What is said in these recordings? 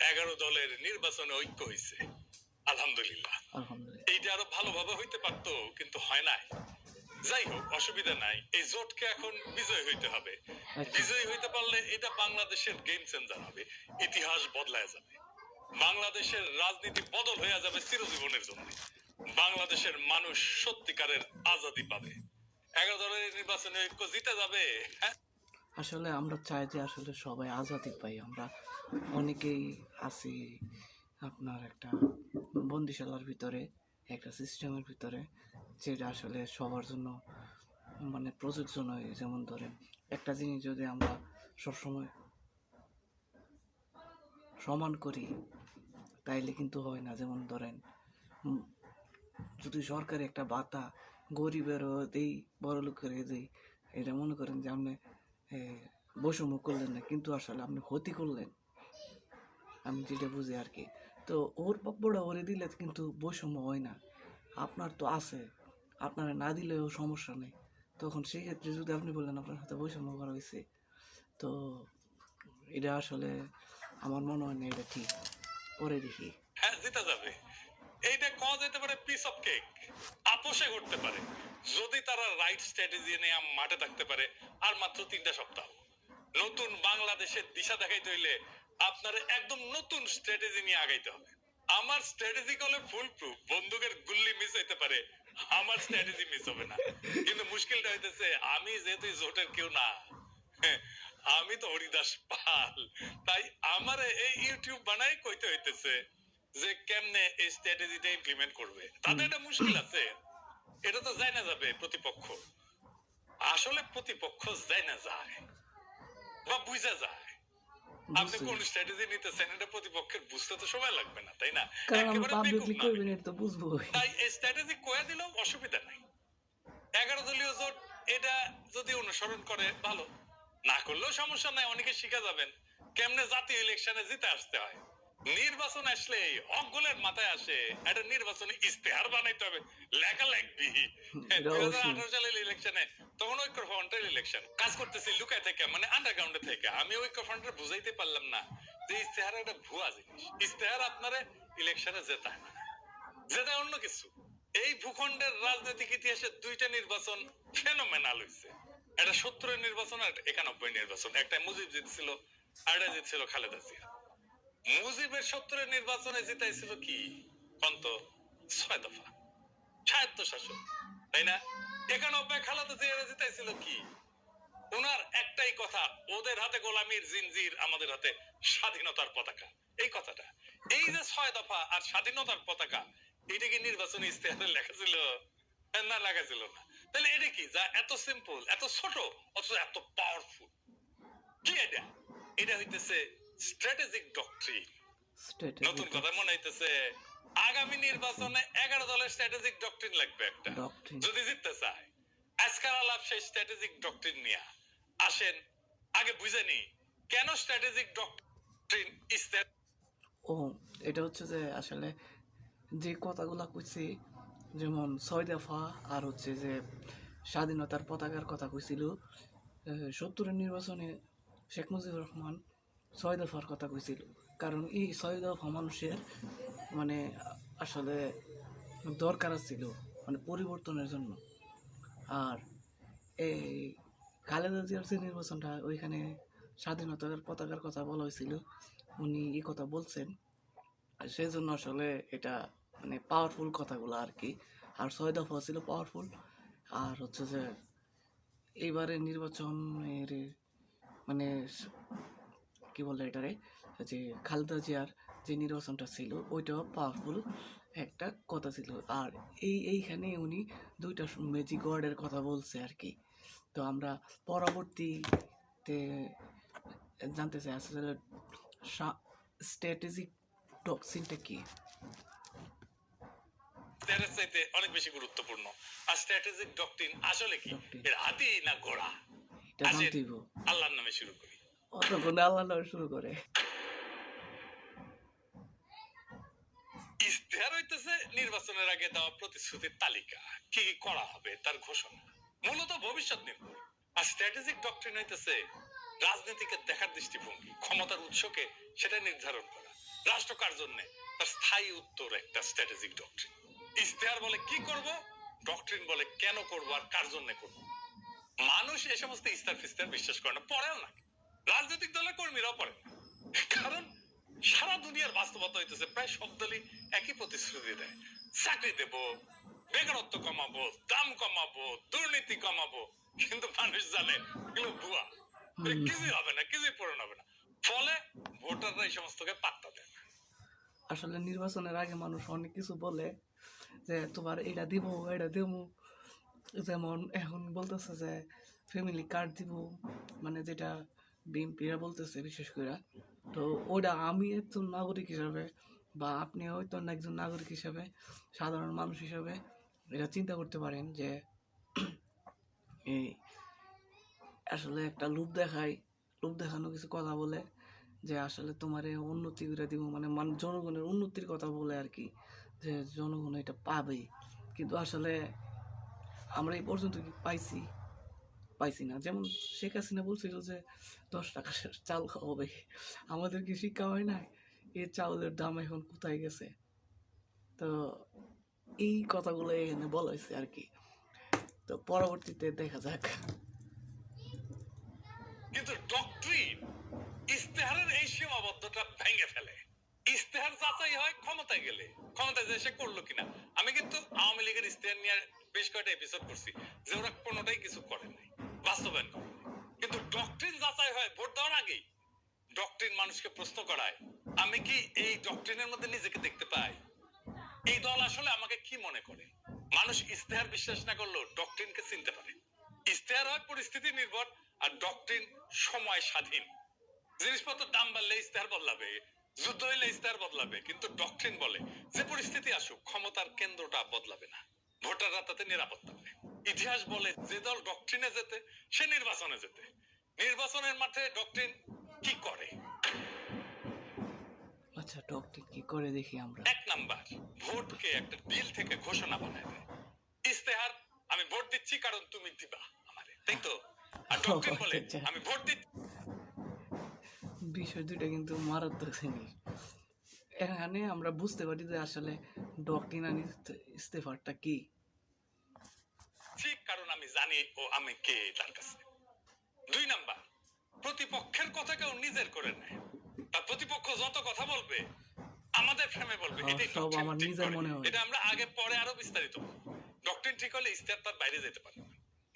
এগারো দলের নির্বাচনে ঐক্য হয়েছে আলহামদুলিল্লাহ। এইটা আরও ভালোভাবে হইতে পারতো কিন্তু হয় নাই। যাই হোক অসুবিধা নাই। এই জোটকে এখন বিজয় হইতে হবে। আচ্ছা। বিজয়ী হইতে পারলে এটা বাংলাদেশের গেম চেঞ্জার হবে। ইতিহাস বদলায় যাবে। বাংলাদেশের রাজনীতি বদল হয়ে যাবে চিরজীবনের জন্য। বাংলাদেশের মানুষ সত্যিকারের আজাদি পাবে। এগারো দলের নির্বাচনে ঐক্য জিতে যাবে হ্যাঁ? আসলে আমরা চাই যে আসলে সবাই আজাদি পাই। আমরা অনেকেই আছি আপনার একটা বন্দিশালার ভিতরে, একটা সিস্টেমের ভিতরে, যেটা আসলে সবার জন্য মানে প্রযোজ্য নয় যেমন ধরেন, একটা জিনিস যদি আমরা সবসময় সমান করি, তাইলে কিন্তু হয় না। যেমন ধরেন যদি সরকারি একটা বাতা গরিবেরও দেই বড় লোকের দেই, এটা মনে করেন যে আপনি বৈষম্য করলেন না, কিন্তু আসলে আপনি ক্ষতি করলেন। আমি যেটা বুঝি আর কি তো ওর প্রাপ্যটা ওরে দিলে কিন্তু বৈষম্য হয় না। আপনার তো আছে। আপনারা না দিলেও সমস্যা নেই। তখন সেক্ষেত্রে যদি আপনি বললেন আপনার সাথে বৈষম্য করা হয়েছে তো এটা আসলে আমার মনে হয় না এটা ঠিক। পরে দেখি। হ্যাঁ জিতে যাবে। এইটা কওয়া যেতে পারে পিস অফ কেক আপোষে ঘটতে পারে। যদি তারা রাইট স্ট্র্যাটেজি নিয়ে মাঠে থাকতে পারে, আর মাত্র তিনটা সপ্তাহ। নতুন বাংলাদেশের দিশা দেখাইতে হইলে আপনার একদম নতুন স্ট্র্যাটেজি নিয়ে আগাইতে হবে। আমার স্ট্র্যাটেজি কলে ফুল প্রুফ বন্দুকের গুল্লি মিস হইতে পারে, আমার স্ট্র্যাটেজি মিস হবে না। কিন্তু মুশকিলটা হইতেছে, আমি যেহেতু জোটের কেউ না, আমি তো হরিদাস পাল। তাই আমার এই ইউটিউব বানাই কইতে হইতেছে যে কেমনে এই স্ট্র্যাটেজিটা ইমপ্লিমেন্ট করবে। তাদের একটা মুশকিল আছে, এটা তো যায় না যাবে প্রতিপক্ষ। আসলে প্রতিপক্ষ যায় না যায় বা বুঝা যায়। আপনি কোন স্ট্র্যাটেজি নিতেছেন এটা প্রতিপক্ষের বুঝতে তো সময় লাগবে না তাই না? কারণ পাবলিকলি করবেন এটা তো বুঝব তাই এই স্ট্র্যাটেজি কয়ে দিলেও অসুবিধা নাই। এগারো দলীয় জোট এটা যদি অনুসরণ করে ভালো। না করলেও সমস্যা নাই অনেকে শিখে যাবেন। কেমনে জাতীয় ইলেকশনে জিতে আসতে হয়। নির্বাচন আসলে অগলের মাথায় আসে। একটা নির্বাচনে ইস্তেহার বানাইতে হবে। লেখা লাগবি। দুই সালের ইলেকশনে তখন ঐক্য ফ্রন্টের ইলেকশন কাজ করতেছি লুকায় থেকে মানে আন্ডারগ্রাউন্ডে থেকে। আমি ঐক্য ফ্রন্টের বুঝাইতে পারলাম না যে ইস্তেহার একটা ভুয়া জিনিস। ইস্তেহার আপনারে ইলেকশনে না যেটা অন্য কিছু। এই ভূখণ্ডের রাজনৈতিক ইতিহাসে দুইটা নির্বাচন ফেনোমেনাল হয়েছে একটা সত্তরের নির্বাচন আর একানব্বই নির্বাচন। একটা মুজিব জিতছিল আরেকটা জিতছিল খালেদা জিয়া। মুজিবের সত্তরের নির্বাচনে জিতাইছিল কি? কন্ত ছয় দফা। স্বায়ত্ত শাসন তাই না? একানব্বই খালেদা জিয়া জিতাইছিল কি? ওনার একটাই কথা, ওদের হাতে গোলামির জিনজির, আমাদের হাতে স্বাধীনতার পতাকা। এই কথাটা। এই যে ছয় দফা আর স্বাধীনতার পতাকা, এটা কি নির্বাচনী ইস্তেহারে লেখা ছিল? না, লেখা ছিল না। তাহলে এটা কি? যা এত সিম্পল এত ছোট, অথচ এত পাওয়ারফুল কি এটা এটা হইতেছে স্ট্র্যাটেজিক ডক্ট্রিন নতুন কথা মনে হইতেছে আগামী নির্বাচনে এগারো দলের স্ট্র্যাটেজিক ডক্ট্রিন লাগবে একটা। যদি জিততে চায় আজকাল আলাপ সেই স্ট্র্যাটেজিক ডক্ট্রিন নিয়ে। আসেন আগে বুঝে নি কেন স্ট্র্যাটেজিক ডক্ট্রিন ও এটা হচ্ছে যে আসলে যে কথাগুলা কইছি যেমন ছয় দফা আর হচ্ছে যে স্বাধীনতার পতাকার কথা কইছিল সত্তরের নির্বাচনে শেখ মুজিবুর রহমান ছয় দফার কথা কইছিল। কারণ এই ছয় দফা মানুষের মানে আসলে দরকার ছিল মানে পরিবর্তনের জন্য। আর এই খালেদা জিয়ার যে নির্বাচনটা, ওইখানে স্বাধীনতার পতাকার কথা বলা হয়েছিল, উনি এই কথা বলছেন। সেই জন্য আসলে এটা মানে পাওয়ারফুল কথাগুলো আর কি। আর ছয় দফা ছিল পাওয়ারফুল আর হচ্ছে যে এইবারে নির্বাচনের মানে কি বলে এটারে? যে খালেদা জিয়ার যে নির্বাচনটা ছিল ওইটাও পাওয়ারফুল একটা কথা ছিল। আর এই এইখানে উনি দুইটা ম্যাজিক ওয়ার্ডের কথা বলছে আর কি তো আমরা পরবর্তীতে জানতে চাই আসলে স্ট্র্যাটেজিক টক্সিনটা কি? চাইতে অনেক বেশি গুরুত্বপূর্ণ। আর স্ট্র্যাটেজিক ডক্ট্রিন আসলে কি। এর হাতি না হবে। আল্লাহর নামে শুরু করি। আল্লাহ শুরু করে। হইতেছে নির্বাচনের আগে দেওয়া প্রতিশ্রুতির তালিকা। কি কি করা হবে তার ঘোষণা। মূলত ভবিষ্যৎ নির্ভর। আর স্ট্র্যাটেজিক হইতেছে রাজনীতিকে দেখার দৃষ্টিভঙ্গি, ক্ষমতার উৎসকে সেটা নির্ধারণ করা। রাষ্ট্র কার জন্য? তার স্থায়ী উত্তর একটা স্ট্র্যাটেজিক ডক্ট্রিন ইস্তেহার বলে কি করব? ডক্ট্রিন বলে কেন করব আর কার জন্য করব? মানুষ এ সমস্ত ইস্তার ফিস্তার বিশ্বাস করে না, পড়েও না। রাজনৈতিক দলের কর্মীরাও পড়ে। কারণ সারা দুনিয়ার বাস্তবতা হইতেছে প্রায় সব দলই একই প্রতিশ্রুতি দেয়। চাকরি দেব বেকারত্ব কমাবো দাম কমাবো দুর্নীতি কমাবো। কিন্তু মানুষ জানে এগুলো ভুয়া। কিছুই হবে না কিছুই পূরণ হবে না। ফলে ভোটাররা এই সমস্তকে পাত্তা দেয় আসলে নির্বাচনের আগে মানুষ অনেক কিছু বলে যে তোমার এটা দিব এটা দেব। যেমন এখন বলতেছে যে ফ্যামিলি কার্ড দিব। মানে যেটা বিএনপিরা বলতেছে বিশেষ করে। তো ওটা আমি একজন নাগরিক হিসাবে বা আপনি হয়তো একজন নাগরিক হিসাবে, সাধারণ মানুষ হিসাবে এটা চিন্তা করতে পারেন যে এই আসলে একটা লোভ দেখায় লোভ দেখানো কিছু কথা বলে যে আসলে তোমার উন্নতি করে দিব মানে মান জনগণের উন্নতির কথা বলে আর কি, যে জনগণ এটা পাবে। কিন্তু আসলে আমরা এই পর্যন্ত কি পাইছি? পাইছি না। যেমন শেখ হাসিনা বলছিল যে, দশ টাকা চাল খাওয়াবে। আমাদের কি শিক্ষা হয় না এই চাউলের দাম এখন কোথায় গেছে? তো এই কথাগুলো এখানে বলা হয়েছে আর কি। তো পরবর্তীতে দেখা যাক। কিন্তু ডক্ট্রিন ইস্তেহারের এই সীমাবদ্ধতা ভেঙে ফেলে। ইস্তেহার যাচাই হয় ক্ষমতায় গেলে। ক্ষমতায় যে সে করল কিনা। আমি কিন্তু আওয়ামী লীগের ইস্তেহার নিয়ে বেশ কয়েকটা এপিসোড করছি, যে ওরা কোনোটাই কিছু করে নাই। বাস্তবায়ন করে। কিন্তু ডক্ট্রিন যাচাই হয়, ভোট দেওয়ার আগেই ডক্ট্রিন মানুষকে প্রশ্ন করায়, আমি কি এই ডক্ট্রিনের মধ্যে নিজেকে দেখতে পাই? এই দল আসলে আমাকে কি মনে করে? মানুষ ইস্তেহার বিশ্বাস না করলেও ডক্ট্রিনকে চিনতে পারে। ইস্তেহার হয় পরিস্থিতি নির্ভর আর ডক্ট্রিন সময় স্বাধীন। জিনিসপত্র দাম বাড়লে ইস্তেহার বদলাবে, যুদ্ধ হইলে ইস্তেহার বদলাবে, কিন্তু ডক্ট্রিন বলে যে পরিস্থিতি আসুক, ক্ষমতার কেন্দ্রটা বদলাবে না। ভোটাররা তাতে নিরাপত্তা পাবে ইতিহাস বলে যে দল ডক্ট্রিনে যেতে সে নির্বাচনে যেতে। নির্বাচনের মাঠে ডক্ট্রিন কি করে? আচ্ছা ডক্টর কি করে দেখি আমরা? এক নাম্বার ভোটকে একটা ডিল থেকে ঘোষণা বানায় দেয় ইস্তেহার আমি ভোট দিচ্ছি কারণ তুমি দিবা আমারে তাই তো? আর ডক্ট্রিন বলে আচ্ছা। আমি ভোট দিচ্ছি। বিষয় দুইটা কিন্তু মারাত্মক জিনিস। এখানে আমরা বুঝতে পারি যে আসলে ডক্টরিন আর ইস্তে- ইস্তেফারটা কি? জানি ও আমি কে তার কাছে। দুই নাম্বার প্রতিপক্ষের কথা কেউ নিজের করে নেয়। তার প্রতিপক্ষ যত কথা বলবে আমাদের ফ্রেমে বলবে এটাই। এটা আমরা আগে পরে আরও বিস্তারিত ডক্টরিন ঠিক হলে ইস্তেহার তার বাইরে যেতে পারে।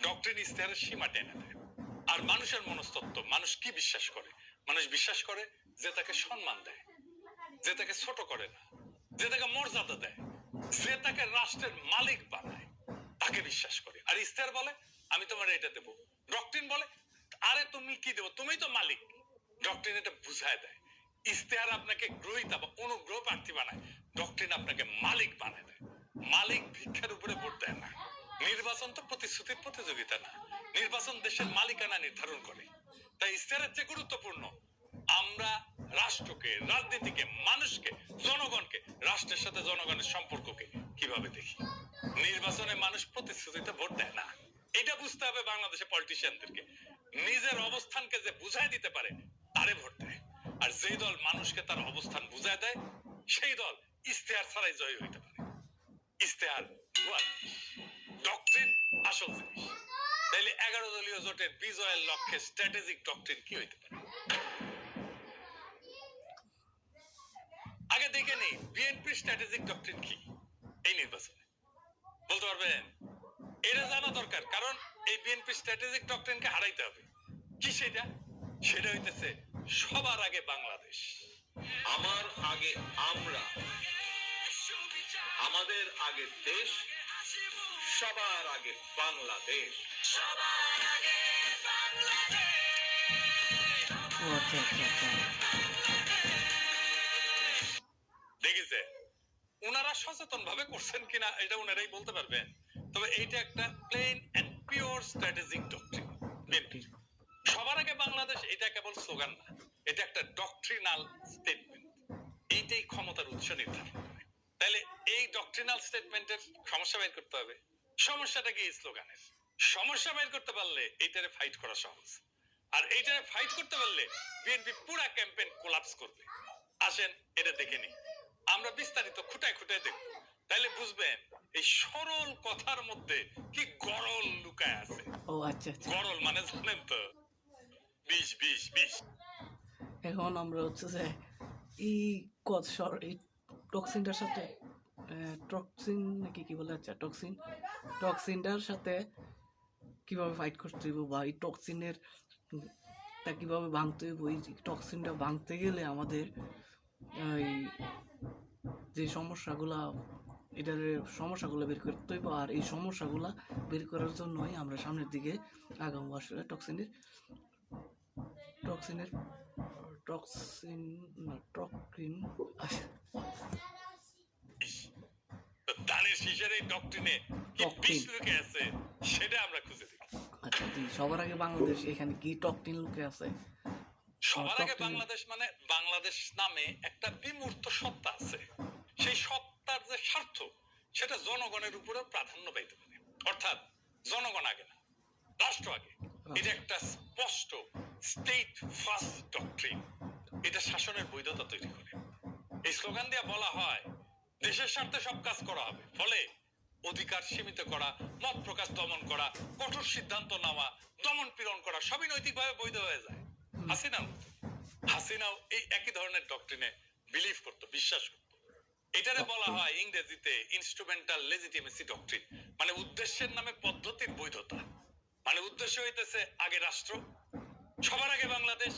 ডক্টরিন ইস্তেহারের সীমা টেনে দেয়। আর মানুষের মনস্তত্ব মানুষ কি বিশ্বাস করে? মানুষ বিশ্বাস করে যে তাকে সম্মান দেয় যে তাকে ছোট করে না যে তাকে মর্যাদা দেয় যে তাকে রাষ্ট্রের মালিক বানায় তাকে বিশ্বাস করে। আর ইস্তেহার বলে, আমি তোমার এটা দেবো। ডক্টরিন বলে, আরে তুমি কি দেবো? তুমি তো মালিক। ডক্টরিন এটা বুঝায় দেয়। ইস্তেহার আপনাকে গ্রহিতা বা অনুগ্রহ প্রার্থী বানায়। ডক্টরিন আপনাকে মালিক বানায় দেয়। মালিক ভিক্ষার উপরে ভোট দেয় না। নির্বাচন তো প্রতিশ্রুতির প্রতিযোগিতা না। নির্বাচন দেশের মালিকানা নির্ধারণ করে। তাই ইস্তেহারের চেয়ে গুরুত্বপূর্ণ, আমরা রাষ্ট্রকে, রাজনীতিকে, মানুষকে, জনগণকে, রাষ্ট্রের সাথে জনগণের সম্পর্ককে কীভাবে দেখি? নির্বাচনে মানুষ প্রতিশ্রুতিতে ভোট দেয় না। এটা বুঝতে হবে বাংলাদেশের পলিটিশিয়ানদেরকে নিজের অবস্থানকে যে বুঝাই দিতে পারে, তারে ভোট দেয়। আর যেই দল মানুষকে তার অবস্থান বুঝায় দেয়, সেই দল ইস্তেহার ছাড়াই জয়ী হইতে পারে। ইস্তেহার ডক্ট্রিন আসল জিনিস। তাইলে এগারো দলীয় জোটের বিজয়ের লক্ষ্যে স্ট্র্যাটেজিক ডক্ট্রিন কি হইতে পারে? আগে দেখে নেই বিএনপির স্ট্র্যাটেজিক ডক্ট্রিন কি এই নির্বাচনে? বলতে পারবেন? এটা জানা দরকার কারণ এই বিএনপি স্ট্র্যাটেজিক ডক্ট্রিনকে হারাইতে হবে। কি সেটা? সেটা হইতেছে সবার আগে বাংলাদেশ। আমার আগে আমরা আমাদের আগে দেশ সবার আগে বাংলাদেশ! ও আচ্ছা আচ্ছা আচ্ছা। ওনারা সচেতন ভাবে করছেন কিনা এটা ওনারাই বলতে পারবেন তবে এইটা একটা plain and pure strategic doctrine সবার আগে বাংলাদেশ এটা কেবল স্লোগান না এটা একটা ডক্ট্রিনাল স্টেটমেন্ট এইটাই ক্ষমতার উৎস নির্ধারণ তাহলে এই ডক্ট্রিনাল স্টেটমেন্টের সমস্যা বের করতে হবে। সমস্যাটা কি স্লোগানের সমস্যা বের করতে পারলে এইটারে ফাইট করা সহজ। আর এইটারে ফাইট করতে পারলে বিএনপি পুরা ক্যাম্পেইন কোলাপস করবে। আসেন এটা দেখে নি আমরা বিস্তারিত খুঁটায় খুঁটায় দেখব। তাইলে বুঝবেন এই সরল কথার মধ্যে কি গরল লুকায় আছে। ও আচ্ছা আচ্ছা। গরল মানে জানেন তো? বিষ বিষ বিষ। এখন আমরা হচ্ছে যে এই কত সর এই টক্সিনটার সাথে টক্সিন নাকি কি বলে? আচ্ছা টক্সিন। টক্সিনটার সাথে কীভাবে ফাইট করতে হইব বা এই টক্সিনের তা কীভাবে ভাঙতে হইব? এই টক্সিনটা ভাঙতে গেলে আমাদের এই যে সমস্যাগুলা এটার সমস্যাগুলো বের করতে হইব আর এই সমস্যাগুলা বের করার জন্যই আমরা সামনের দিকে আগামী আসলে টক্সিনের টক্সিনের টক্সিন না টক্রিন ধানের শীষের এই ডক্টরিনে কি বিষ লুকে আছে সেটা আমরা খুঁজে দেখি। আচ্ছা দি সবার আগে বাংলাদেশ এখানে কি টকটিন লুকে আছে? সবার আগে বাংলাদেশ মানে বাংলাদেশ নামে একটা বিমূর্ত সত্তা আছে। সেই সত্তার যে স্বার্থ সেটা জনগণের উপরে প্রাধান্য পাইতে পারে অর্থাৎ জনগণ আগে না রাষ্ট্র আগে। এটা একটা স্পষ্ট স্টেট ফার্স্ট ডক্ট্রিন এটা শাসনের বৈধতা তৈরি করে। এই স্লোগান দিয়ে বলা হয় দেশের স্বার্থে সব কাজ করা হবে। ফলে অধিকার সীমিত করা মত প্রকাশ দমন করা কঠোর সিদ্ধান্ত নেওয়া দমন পীড়ন করা সবই নৈতিকভাবে বৈধ হয়ে যায়। হাসিনাও। হাসিনাও এই একই ধরনের ডক্ট্রিনে বিলিভ করতো বিশ্বাস করতো। এটারে বলা হয় ইংরেজিতে ইনস্ট্রুমেন্টাল লেজিটিমেসি ডক্ট্রিন মানে উদ্দেশ্যের নামে পদ্ধতির বৈধতা। মানে উদ্দেশ্য হইতেছে আগে রাষ্ট্র সবার আগে বাংলাদেশ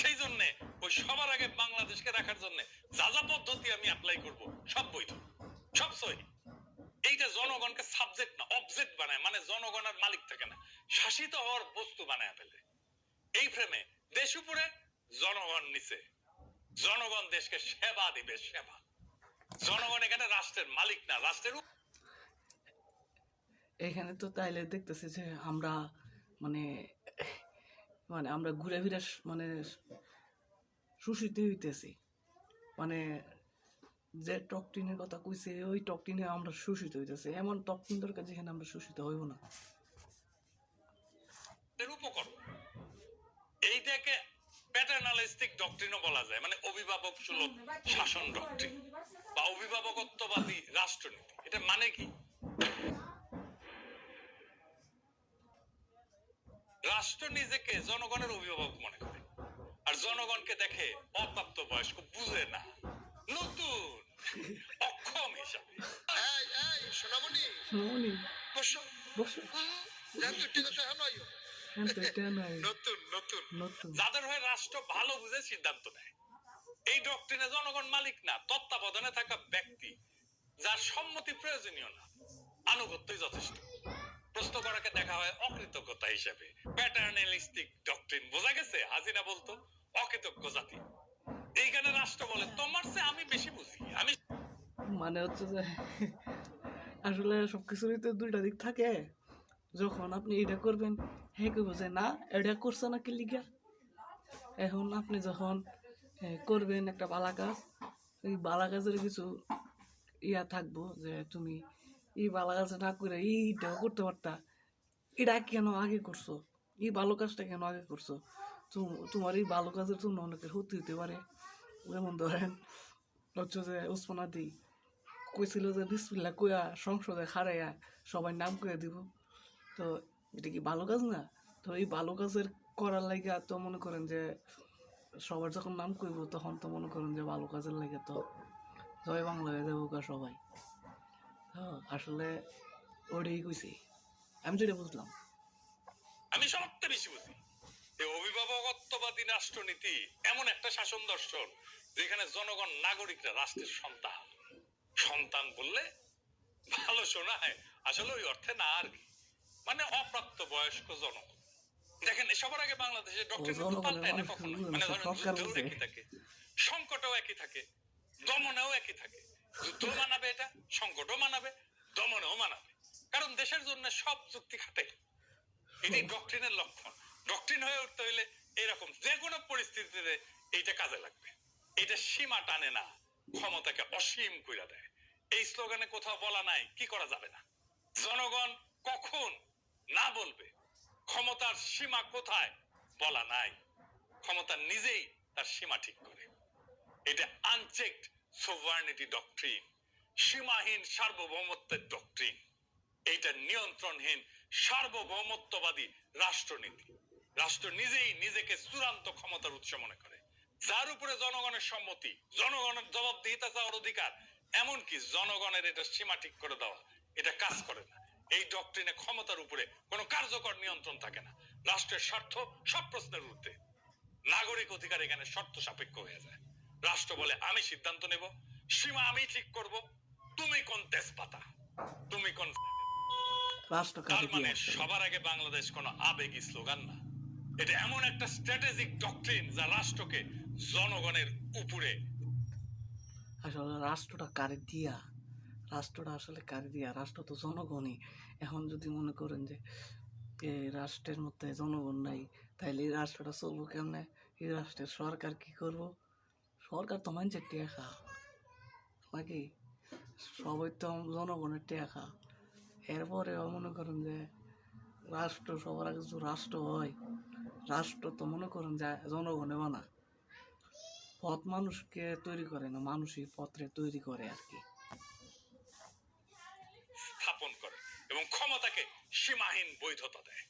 সেই জন্য ওই সবার আগে বাংলাদেশকে রাখার জন্য যা যা পদ্ধতি আমি অ্যাপ্লাই করব সব বৈধ সব সহি। এইটা জনগণকে সাবজেক্ট না অবজেক্ট বানায় মানে জনগণ আর মালিক থাকে না শাসিত হওয়ার বস্তু বানায় ফেলে। এই ফ্রেমে দেশ উপরে জনগণ নিচে। জনগণ দেশকে সেবা দিবে সেবা। জনগণ এখানে রাষ্ট্রের মালিক না রাষ্ট্রের এখানে তো তাইলে দেখতেছি যে আমরা মানে মানে আমরা ঘুরে ফিরে মানে শোষিত হইতেছি। মানে যে টকটিনের কথা কইছে ওই টকটিনে আমরা শোষিত হইতেছি। এমন টকটিন দরকার যেখানে আমরা শোষিত হইব না। উপকরণ। এইটাকে প্যাটার্নালিস্টিক ডক্ট্রিনও বলা যায় মানে অভিভাবক সুলভ শাসন ডক্ট্রিন বা অভিভাবকত্ববাদী রাষ্ট্রনীতি। এটা মানে কি? রাষ্ট্র নিজেকে জনগণের অভিভাবক মনে করে। আর জনগণকে দেখে অপ্রাপ্ত বয়স্ক বুঝে না। নতুন অক্ষম হিসাবে। সোনামণি। বসো। বসো। হ্যাঁ নতুন। নতুন। যাদের হয়ে রাষ্ট্র ভালো বুঝে সিদ্ধান্ত নেয়। এই ডক্টরিনে জনগণ মালিক না, তত্ত্বাবধানে থাকা ব্যক্তি, যার সম্মতি প্রয়োজনীয় না, আনুগত্যই যথেষ্ট। প্রশ্ন করাকে দেখা হয় অকৃতজ্ঞতা হিসেবে। প্যাটার্নালিস্টিক বোঝা গেছে? হাজিনা বলতো, অকৃতজ্ঞ জাতি। এইখানে রাষ্ট্র বলে, তোমার চেয়ে আমি বেশি বুঝি। আমি মানে হচ্ছে যে, আসলে সবকিছুরই তো দুইটা দিক থাকে। যখন আপনি এটা করবেন হ্যাঁ কইব যে না, এটা করছে না কি লিগা এখন আপনি যখন করবেন একটা বালা কাজ এই বালা কাজের কিছু ইয়া থাকব যে তুমি এই বালা কাজ না করে এইটাও করতে পারতা। এটা কেন আগে করছ? এই ভালো কাজটা কেন আগে করছ? তুম- তোমার এই ভালো কাজের জন্য অনেকের ক্ষতি হতে পারে। যেমন ধরেন হচ্ছে যে উসমান আদি কইছিল যে বিসমিল্লা কইয়া সংসদে হারাইয়া সবাই নাম করে দিব। তো এটা কি ভালো কাজ না? তো এই ভালো কাজের করার লাইগা তো মনে করেন যে সবার যখন নাম কইব, তখন তো মনে করেন যে ভালো কাজের লাগে তো জয় বাংলা হয়ে যাব গা সবাই। হ্যাঁ আসলে ওটাই কইছি। আমি যেটা বুঝলাম। আমি সবচেয়ে বেশি বুঝি অভিভাবকত্ববাদী রাষ্ট্রনীতি এমন একটা শাসন দর্শন যেখানে জনগণ, নাগরিকরা রাষ্ট্রের সন্তান। সন্তান বললে ভালো শোনায়। আসলে ওই অর্থে না আর কি। মানে অপ্রাপ্ত বয়স্ক জনগণ। দেখেন সবার আগে বাংলাদেশে ডক্টর পাল্টায় না কখনো। মানে ধরেন বুঝে। একই থাকে সংকটও একই থাকে দমনেও একই থাকে। যুদ্ধ মানাবে এটা সংকটও মানাবে দমনেও মানাবে। কারণ দেশের জন্য সব যুক্তি খাটে। এটি ডক্ট্রিনের লক্ষণ। ডক্ট্রিন হয়ে উঠতে হইলে এরকম যে কোনো পরিস্থিতিতে এইটা কাজে লাগবে। এটা সীমা টানে না ক্ষমতাকে অসীম কইরা দেয়। এই স্লোগানে কোথাও বলা নাই কি করা যাবে না? জনগণ কখন না বলবে? ক্ষমতার সীমা কোথায়? বলা নাই। ক্ষমতা নিজেই তার সীমা ঠিক করে। এটা আনচেকড সোভার্নিটি ডক্ট্রিন সীমাহীন সার্বভৌমত্বের ডক্ট্রিন এইটা নিয়ন্ত্রণহীন সার্বভৌমত্ববাদী রাষ্ট্রনীতি। রাষ্ট্র নিজেই নিজেকে চূড়ান্ত ক্ষমতার উৎস মনে করে। যার উপরে জনগণের সম্মতি, জনগণের জবাবদিহিতা চাওয়ার অধিকার, এমনকি জনগণের এটা সীমা ঠিক করে দেওয়া, এটা কাজ করে না। এই ডক্ট্রিনে ক্ষমতার উপরে কোনো কার্যকর নিয়ন্ত্রণ থাকে না। রাষ্ট্রের স্বার্থ সব প্রশ্নের ঊর্ধ্বে। নাগরিক অধিকার এখানে শর্ত সাপেক্ষ হয়ে যায়। রাষ্ট্র বলে আমি সিদ্ধান্ত নেব সীমা আমি ঠিক করব তুমি কোন তেজপাতা? তুমি কোন রাষ্ট্র তার মানে সবার আগে বাংলাদেশ কোনো আবেগী স্লোগান না। এটা এমন একটা স্ট্র্যাটেজিক ডক্ট্রিন যা রাষ্ট্রকে জনগণের উপরে আসলে রাষ্ট্রটা কারে দিয়া রাষ্ট্রটা আসলে কারে দিয়া রাষ্ট্র তো জনগণই। এখন যদি মনে করেন যে এই রাষ্ট্রের মধ্যে জনগণ নাই, তাইলে এই রাষ্ট্রটা চলবো কেমনে? এই রাষ্ট্রের সরকার কি করব? সরকার তো মানুষের টেকা। নাকি? সবাই তো জনগণের টেকা। এরপরেও মনে করেন যে, রাষ্ট্র সবার আগে রাষ্ট্র হয়, রাষ্ট্র তো মনে করেন যে, জনগণে বানা। পথ মানুষকে তৈরি করে না, মানুষই পত্রে তৈরি করে আর কি স্থাপন করে এবং ক্ষমতাকে সীমাহীন বৈধতা দেয়।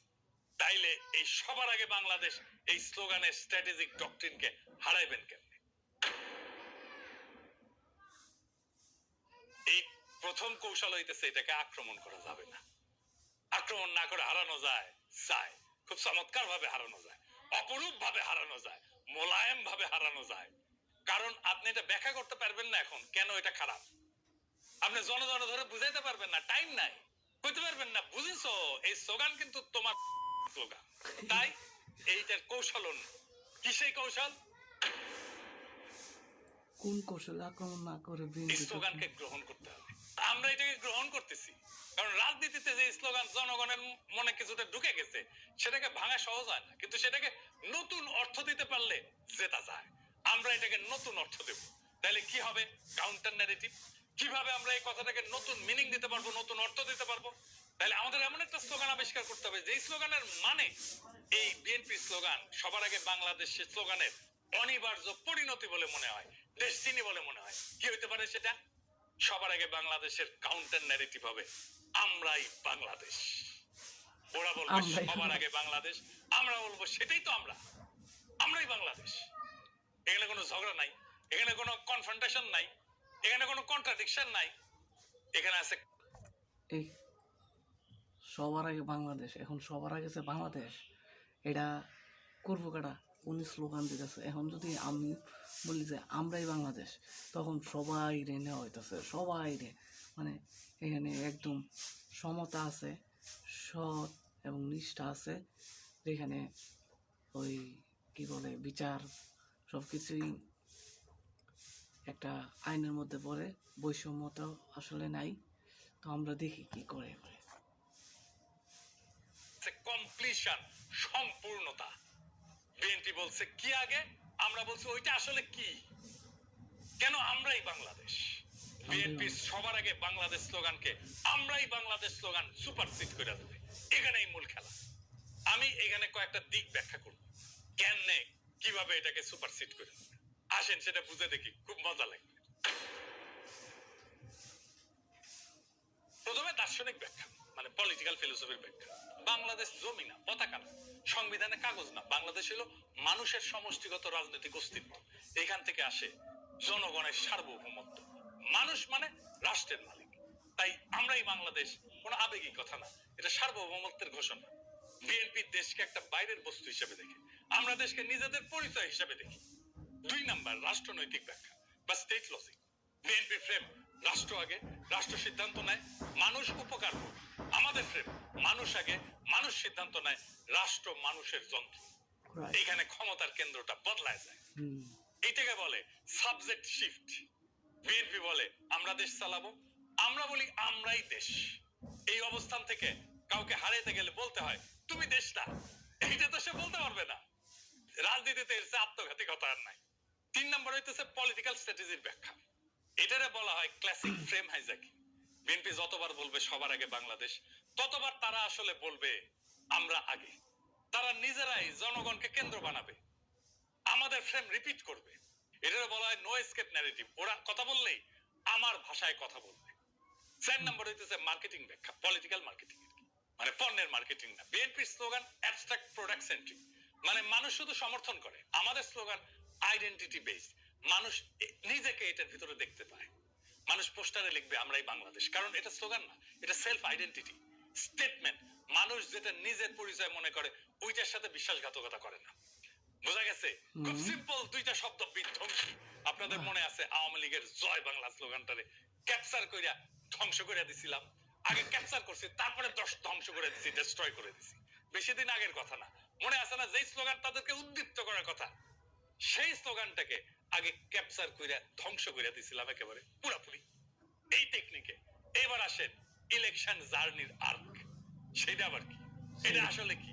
তাইলে এই সবার আগে বাংলাদেশ এই স্লোগানের স্ট্র্যাটেজিক ডক্ট্রিনকে হারাইবেন কেমনে? এই প্রথম কৌশল হইতেছে এটাকে আক্রমণ করা যাবে না। আক্রমণ না করে হারানো যায় যায় খুব চমৎকার ভাবে হারানো যায় অপরূপ ভাবে হারানো যায় মোলায়েম ভাবে হারানো যায়। কারণ আপনি এটা ব্যাখ্যা করতে পারবেন না এখন, কেন এটা খারাপ? আপনি জন জন ধরে বুঝাইতে পারবেন না, টাইম নাই। কইতে পারবেন না বুঝেছ? এই স্লোগান কিন্তু তোমার স্লোগান। তাই এইটার কৌশল অন্য। কি সেই কৌশল? কোন কৌশলে আক্রমণ না করে এই স্লোগানকে গ্রহণ করতে হবে। আমরা এটাকে গ্রহণ করতেছি। কারণ রাজনীতিতে যে স্লোগান জনগণের মনে কিছুতে ঢুকে গেছে সেটাকে ভাঙা সহজ হয় না। কিন্তু সেটাকে নতুন অর্থ দিতে পারলে জেতা যায়। আমরা এটাকে নতুন অর্থ দেব। তাহলে কি হবে? কাউন্টার ন্যারেটিভ কীভাবে আমরা এই কথাটাকে নতুন মিনিং দিতে পারব নতুন অর্থ দিতে পারব? তাহলে আমাদের এমন একটা স্লোগান আবিষ্কার করতে হবে যে স্লোগানের মানে এই বিএনপি স্লোগান সবার আগে বাংলাদেশের স্লোগানের অনিবার্য পরিণতি বলে মনে হয় ডেস্টিনি বলে মনে হয়। কি হইতে পারে সেটা? সবার আগে বাংলাদেশের কাউন্টার ন্যারেটিভ হবে আমরাই বাংলাদেশ। ওরা বলবে সবার আগে বাংলাদেশ আমরা বলব সেটাই তো আমরা। আমরাই বাংলাদেশ। এখানে কোনো ঝগড়া নাই এখানে কোনো কনফ্রন্টেশন নাই। এখানে কোনো কন্ট্রাডিকশন নাই। এখানে আছে এই সবার আগে বাংলাদেশ, এখন সবার আগে যে বাংলাদেশ, এটা করব কাটা উনি স্লোগান দিতেছে। এখন যদি আমি বলি যে আমরাই বাংলাদেশ, তখন সবাই রে নেওয়া হইতেছে সবাই রে মানে এখানে একদম সমতা আছে, সৎ এবং নিষ্ঠা আছে, যেখানে ওই কি বলে, বিচার সব কিছুই একটা আইনের মধ্যে পড়ে বৈষম্যতা আসলে নাই। তো আমরা দেখি কি করে এবারে কমপ্লিশন সম্পূর্ণতা। বিএনপি বলছে কি আগে? আমরা বলছি ওইটা আসলে কি? কেন আমরাই বাংলাদেশ? বিএনপি সবার আগে বাংলাদেশ স্লোগানকে আমরাই বাংলাদেশ স্লোগান সুপারসিড করে দেবে। এখানেই মূল খেলা। আমি এখানে কয়েকটা দিক ব্যাখ্যা করব। কেন কীভাবে এটাকে সুপারসিড করে দেবে? আসেন, সেটা বুঝে দেখি। খুব মজা লাগবে প্রথমে দার্শনিক ব্যাখ্যা মানে পলিটিক্যাল ফিলোসফির ব্যাখ্যা। বাংলাদেশ জমি না, পতাকা না, সংবিধানে কাগজ না। বাংলাদেশ হলো মানুষের সমষ্টিগত রাজনৈতিক অস্তিত্ব। এখান থেকে আসে জনগণের সার্বভৌমত্ব। মানুষ মানে রাষ্ট্রের মালিক। তাই আমরাই বাংলাদেশ, কোনো আবেগী কথা না। এটা সার্বভৌমত্বের ঘোষণা। বিএনপি দেশকে একটা বাইরের বস্তু হিসেবে দেখে। আমরা দেশকে নিজেদের পরিচয় হিসেবে দেখি। দুই নাম্বার রাষ্ট্রনৈতিক ব্যাখ্যা বা স্টেট লজিক বিএনপি ফ্রেম রাষ্ট্র আগে রাষ্ট্র সিদ্ধান্ত নেয় মানুষ উপকার। আমাদের ফ্রেম মানুষ আগে মানুষ সিদ্ধান্ত নেয় রাষ্ট্র মানুষের যন্ত্র। এখানে ক্ষমতার কেন্দ্রটা বদলায় যায়। এটাকে বলে সাবজেক্ট শিফট বিএনপি বলে আমরা দেশ চালাবো আমরা বলি আমরাই দেশ। এই অবস্থান থেকে কাউকে হারাইতে গেলে বলতে হয় তুমি দেশ না। এইটা তো সে বলতে পারবে না। রাজনীতিতে এর চেয়ে আত্মঘাতী কথা আর নাই। তিন নম্বর হইতেছে পলিটিক্যাল স্ট্র্যাটেজির ব্যাখ্যা। এটারে বলা হয় ক্লাসিক ফ্রেম হাইজাকিং। বিএনপি যতবার বলবে সবার আগে বাংলাদেশ, ততবার তারা আসলে বলবে আমরা আগে। তারা নিজেরাই জনগণকে কেন্দ্র বানাবে। আমাদের ফ্রেম রিপিট করবে। এটা বলা হয় নো এসকেপ ন্যারেটিভ ওরা কথা বললেই আমার ভাষায় কথা বলবে। চার নম্বর হইতেছে মার্কেটিং ব্যাখ্যা পলিটিক্যাল মার্কেটিং মানে পণ্যের মার্কেটিং না। বিএনপির স্লোগান অ্যাবস্ট্রাক্ট প্রোডাক্ট সেন্ট্রিক মানে মানুষ শুধু সমর্থন করে। আমাদের স্লোগান আইডেন্টিটি বেসড মানুষ নিজেকে এটার ভিতরে দেখতে পায়। মানুষ পোস্টারে লিখবে আমরাই বাংলাদেশ। কারণ এটা স্লোগান না এটা সেলফ আইডেন্টিটি স্টেটমেন্ট মানুষ যেটা নিজের পরিচয় মনে করে ওইটার সাথে বিশ্বাসঘাতকতা করে না। বোঝা গেছে? খুব সিম্পল দুইটা শব্দ বিধ্বংসী। আপনাদের মনে আছে আওয়ামী লীগের জয় বাংলা স্লোগানটারে ক্যাপচার কইরা ধ্বংস করে দিছিলাম। আগে ক্যাপচার করছি তারপরে দশ ধ্বংস করে দিছি ডিস্ট্রয় করে দিছি। বেশি দিন আগের কথা না। মনে আছে না যেই স্লোগান তাদেরকে উদ্দীপ্ত করার কথা সেই স্লোগানটাকে আগে ক্যাপচার কইরা ধ্বংস করে দিছিলাম একেবারে পুরাপুরি। এই টেকনিকে এবার আসেন ইলেকশন জার্নির আর্ক সেটা আবার কি? এটা আসলে কি?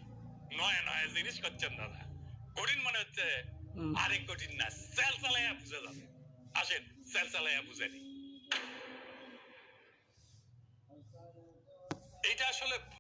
নয় নয় জিনিস করছেন দাদা। কঠিন মনে হচ্ছে। আরেক কঠিন না সেল চালাইয়া বুঝে যাবে। আসেন সেল চালাইয়া বুঝে নি এটা আসলে